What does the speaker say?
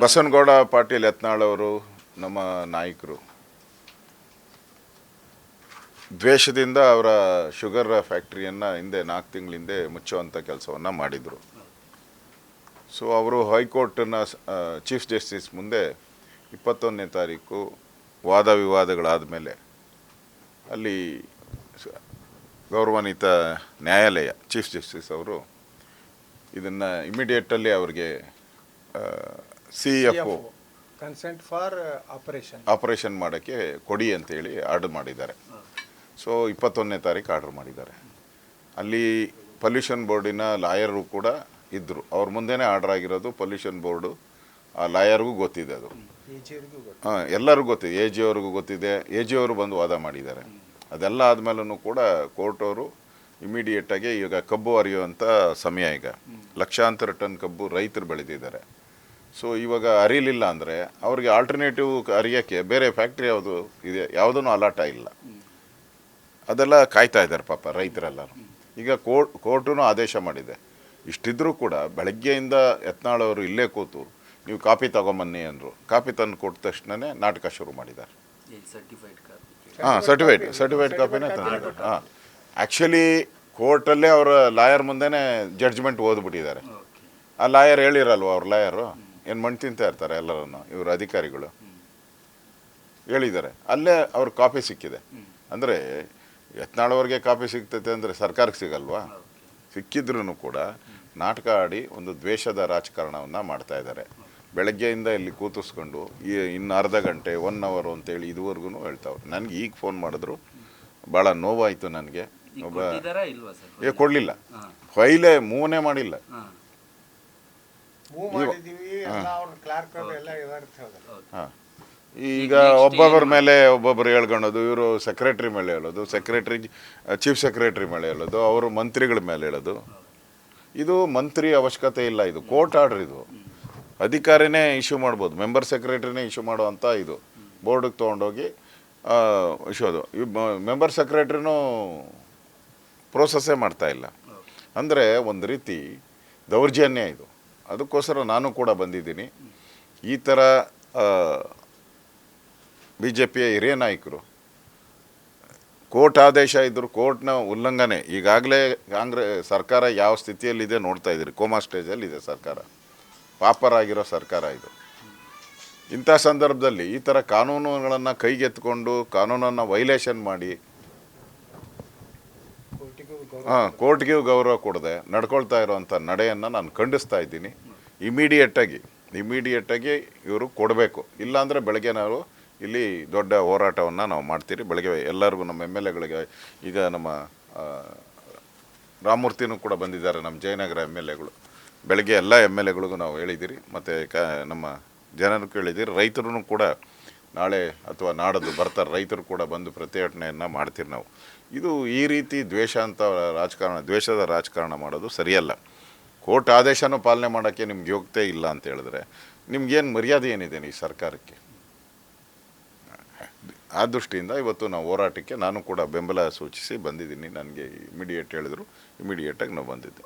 ಬಸವನಗೌಡ ಪಾಟೀಲ್ ಯತ್ನಾಳ್ ಅವರು ನಮ್ಮ ನಾಯಕರು. ದ್ವೇಷದಿಂದ ಅವರ ಶುಗರ್ ಫ್ಯಾಕ್ಟ್ರಿಯನ್ನು ಹಿಂದೆ ನಾಲ್ಕು ತಿಂಗಳ ಹಿಂದೆ ಮುಚ್ಚುವಂಥ ಕೆಲಸವನ್ನು ಮಾಡಿದರು. ಸೊ ಅವರು ಹೈಕೋರ್ಟ್ನ ಚೀಫ್ ಜಸ್ಟಿಸ್ ಮುಂದೆ ಇಪ್ಪತ್ತೊಂದನೇ ತಾರೀಕು ವಾದ ವಿವಾದಗಳಾದ ಮೇಲೆ ಅಲ್ಲಿ ಗೌರವಾನ್ವಿತ ನ್ಯಾಯಾಲಯ ಚೀಫ್ ಜಸ್ಟಿಸ್ ಅವರು ಇದನ್ನು ಇಮಿಡಿಯೇಟಲ್ಲಿ ಅವ್ರಿಗೆ C F O consent for operation operation ಮಾಡೋಕ್ಕೆ ಕೊಡಿ ಅಂತೇಳಿ ಆರ್ಡರ್ ಮಾಡಿದ್ದಾರೆ. ಸೊ ಇಪ್ಪತ್ತೊಂದನೇ ತಾರೀಕು ಆರ್ಡರ್ ಮಾಡಿದ್ದಾರೆ. ಅಲ್ಲಿ ಪೊಲ್ಯೂಷನ್ ಬೋರ್ಡಿನ ಲಾಯರು ಕೂಡ ಇದ್ದರು ಅವ್ರ ಮುಂದೆನೇ ಆರ್ಡರ್ ಆಗಿರೋದು ಪೊಲ್ಯೂಷನ್ ಬೋರ್ಡು ಆ ಲಾಯರ್ಗೂ ಗೊತ್ತಿದೆ ಅದು. ಹಾಂ ಎಲ್ಲರಿಗೂ ಗೊತ್ತಿದೆ. ಎ ಜಿ ಅವ್ರಿಗೂ ಗೊತ್ತಿದೆ. ಎ ಜಿ ಅವರು ಬಂದು ವಾದ ಮಾಡಿದ್ದಾರೆ. ಅದೆಲ್ಲ ಆದಮೇಲೂ ಕೂಡ ಕೋರ್ಟ್ ಅವರು ಇಮಿಡಿಯೇಟಾಗಿ ಈಗ ಕಬ್ಬು ಹರಿಯುವಂಥ ಸಮಯ ಈಗ. ಲಕ್ಷಾಂತರ ಟನ್ ಕಬ್ಬು ರೈತರು ಬೆಳೆದಿದ್ದಾರೆ. ಸೊ ಇವಾಗ ಅರಿಲಿಲ್ಲ ಅಂದರೆ ಅವ್ರಿಗೆ ಆಲ್ಟರ್ನೇಟಿವ್ ಅರಿಯೋಕ್ಕೆ ಬೇರೆ ಫ್ಯಾಕ್ಟ್ರಿ ಯಾವುದು ಇದೆ ಯಾವುದೂ ಅಲಾಟ ಇಲ್ಲ ಅದೆಲ್ಲ ಕಾಯ್ತಾ ಇದ್ದಾರೆ ಪಾಪ ರೈತರೆಲ್ಲರೂ. ಈಗ ಕೋರ್ಟ್ ಕೋರ್ಟೂ ಆದೇಶ ಮಾಡಿದೆ. ಇಷ್ಟಿದ್ರೂ ಕೂಡ ಬೆಳಗ್ಗೆಯಿಂದ ಯತ್ನಾಳವರು ಇಲ್ಲೇ ಕೂತು ನೀವು ಕಾಪಿ ತಗೊಂಬನ್ನಿ ಅಂದರು. ಕಾಪಿ ತಂದು ಕೊಟ್ಟ ತಕ್ಷಣವೇ ನಾಟಕ ಶುರು ಮಾಡಿದ್ದಾರೆ. ಹಾಂ ಸರ್ಟಿಫೈಡ್ ಸರ್ಟಿಫೈಡ್ ಕಾಪಿನೇ ಹಾಂ. ಆ್ಯಕ್ಚುಲಿ ಕೋರ್ಟಲ್ಲೇ ಅವರ ಲಾಯರ್ ಮುಂದೆನೇ ಜಡ್ಜ್ಮೆಂಟ್ ಓದ್ಬಿಟ್ಟಿದ್ದಾರೆ. ಆ ಲಾಯರ್ ಹೇಳಿರಲ್ವ ಅವ್ರ ಲಾಯರು ಏನು ಮಣ್ಣು ತಿಂತಾ ಇರ್ತಾರೆ ಎಲ್ಲರನ್ನು ಇವರು ಅಧಿಕಾರಿಗಳು. ಹೇಳಿದ್ದಾರೆ. ಅಲ್ಲೇ ಅವ್ರ ಕಾಪಿ ಸಿಕ್ಕಿದೆ. ಅಂದರೆ ಯತ್ನಾಳವ್ರಿಗೆ ಕಾಪಿ ಸಿಗ್ತೈತೆ ಅಂದರೆ ಸರ್ಕಾರಕ್ಕೆ ಸಿಗಲ್ವಾ? ಸಿಕ್ಕಿದ್ರೂ ಕೂಡ ನಾಟಕ ಆಡಿ ಒಂದು ದ್ವೇಷದ ರಾಜಕಾರಣವನ್ನು ಮಾಡ್ತಾ ಇದ್ದಾರೆ. ಬೆಳಗ್ಗೆಯಿಂದ ಇಲ್ಲಿ ಕೂತಿಸ್ಕೊಂಡು ಈ ಇನ್ನು ಅರ್ಧ ಗಂಟೆ ಒನ್ ಅವರು ಅಂತೇಳಿ ಇದುವರೆಗೂ ಹೇಳ್ತಾವ್ರು. ನನಗೆ ಈಗ ಫೋನ್ ಮಾಡಿದ್ರು. ಭಾಳ ನೋವಾಯಿತು ನನಗೆ. ಒಬ್ಬ ಏ ಕೊಡಲಿಲ್ಲ. ಫೈಲೇ ಮೂವನೇ ಮಾಡಿಲ್ಲ. ಮೂವ್ ಮಾಡಿದೀವಿ ಎಲ್ಲ ಅವ್ರ ಕ್ಲಾರ್ಕ್ ಎಲ್ಲ ಇದಾರೆ ಅಂತ ಹೇಳಿದ್ರು ಹಾಂ. ಈಗ ಒಬ್ಬೊಬ್ಬರ ಮೇಲೆ ಒಬ್ಬೊಬ್ಬರು ಹೇಳ್ಕೊಳೋದು ಇವರು ಸೆಕ್ರೆಟ್ರಿ ಮೇಲೆ ಹೇಳೋದು ಸೆಕ್ರೆಟ್ರಿ ಚೀಫ್ ಸೆಕ್ರೆಟ್ರಿ ಮೇಲೆ ಹೇಳೋದು ಅವರು ಮಂತ್ರಿಗಳ ಮೇಲೆ ಹೇಳೋದು. ಇದು ಮಂತ್ರಿ ಅವಶ್ಯಕತೆ ಇಲ್ಲ ಇದು ಕೋರ್ಟ್ ಆರ್ಡರ್ ಇದು. ಅಧಿಕಾರಿನೇ ಇಶ್ಯೂ ಮಾಡ್ಬೋದು ಮೆಂಬರ್ ಸೆಕ್ರೆಟ್ರಿನೇ ಇಶ್ಯೂ ಮಾಡುವಂಥ ಇದು. ಬೋರ್ಡಿಗೆ ತೊಗೊಂಡೋಗಿ ಇಶ್ಯೂ ಅದು. ಮೆಂಬರ್ ಸೆಕ್ರೆಟ್ರಿನೂ ಪ್ರೋಸೆಸ್ಸೇ ಮಾಡ್ತಾ ಇಲ್ಲ. ಅಂದರೆ ಒಂದು ರೀತಿ ದೌರ್ಜನ್ಯ ಇದು. ಅದಕ್ಕೋಸ್ಕರ ನಾನು ಕೂಡ ಬಂದಿದ್ದೀನಿ. ಈ ಥರ ಬಿ ಜೆ ಪಿಯ ಹಿರಿಯ ನಾಯಕರು, ಕೋರ್ಟ್ ಆದೇಶ ಇದ್ದರು ಕೋರ್ಟ್ನ ಉಲ್ಲಂಘನೆ, ಈಗಾಗಲೇ ಕಾಂಗ್ರೆಸ್ ಸರ್ಕಾರ ಯಾವ ಸ್ಥಿತಿಯಲ್ಲಿದೆ ನೋಡ್ತಾ ಇದ್ದೀರಿ. ಕೋಮಾ ಸ್ಟೇಜಲ್ಲಿ ಇದೆ ಸರ್ಕಾರ. ಪಾಪರಾಗಿರೋ ಸರ್ಕಾರ ಇದು. ಇಂಥ ಸಂದರ್ಭದಲ್ಲಿ ಈ ಥರ ಕಾನೂನುಗಳನ್ನು ಕೈಗೆತ್ಕೊಂಡು ಕಾನೂನನ್ನು ವೈಲೇಷನ್ ಮಾಡಿ ಹಾಂ, ಕೋರ್ಟ್ಗೂ ಗೌರವ ಕೊಡದೆ ನಡ್ಕೊಳ್ತಾ ಇರುವಂಥ ನಡೆಯನ್ನು ನಾನು ಖಂಡಿಸ್ತಾ ಇದ್ದೀನಿ. ಇಮಿಡಿಯೇಟಾಗಿ ಇಮಿಡಿಯೇಟಾಗಿ ಇವರು ಕೊಡಬೇಕು. ಇಲ್ಲಾಂದರೆ ಬೆಳಗ್ಗೆ ನಾವು ಇಲ್ಲಿ ದೊಡ್ಡ ಹೋರಾಟವನ್ನು ನಾವು ಮಾಡ್ತೀರಿ. ಬೆಳಗ್ಗೆ ಎಲ್ಲರಿಗೂ ನಮ್ಮ ಎಂ ಎಲ್ ಎಗಳಿಗೆ, ಈಗ ನಮ್ಮ ರಾಮಮೂರ್ತಿನೂ ಕೂಡ ಬಂದಿದ್ದಾರೆ, ನಮ್ಮ ಜಯನಗರ ಎಂ ಎಲ್ ಎಗಳು. ಬೆಳಗ್ಗೆ ಎಲ್ಲ ಎಂ ಎಲ್ ಎಗಳಿಗೂ ನಾವು ಹೇಳಿದ್ದೀರಿ ಮತ್ತು ಕ, ನಮ್ಮ ಜನರು ಹೇಳಿದ್ದೀರಿ ರೈತರು ಕೂಡ ನಾಳೆ ಅಥವಾ ನಾಡದ್ದು ಬರ್ತಾರೆ, ರೈತರು ಕೂಡ ಬಂದು ಪ್ರತಿಭಟನೆಯನ್ನು ಮಾಡ್ತೀರಿ ನಾವು. ಇದು ಈ ರೀತಿ ದ್ವೇಷ ಅಂತ ರಾಜಕಾರಣ, ದ್ವೇಷದ ರಾಜಕಾರಣ ಮಾಡೋದು ಸರಿಯಲ್ಲ. ಕೋರ್ಟ್ ಆದೇಶನೂ ಪಾಲನೆ ಮಾಡೋಕ್ಕೆ ನಿಮ್ಗೆ ಯೋಗ್ಯತೆ ಇಲ್ಲ ಅಂತ ಹೇಳಿದ್ರೆ ನಿಮ್ಗೇನು ಮರ್ಯಾದೆ ಏನಿದೆ ಈ ಸರ್ಕಾರಕ್ಕೆ? ಆ ದೃಷ್ಟಿಯಿಂದ ಇವತ್ತು ನಾವು ಹೋರಾಟಕ್ಕೆ ನಾನು ಕೂಡ ಬೆಂಬಲ ಸೂಚಿಸಿ ಬಂದಿದ್ದೀನಿ. ನನಗೆ ಇಮಿಡಿಯೇಟ್ ಹೇಳಿದ್ರು ಇಮಿಡಿಯೇಟಾಗಿ ನಾವು ಬಂದಿದ್ದೆ.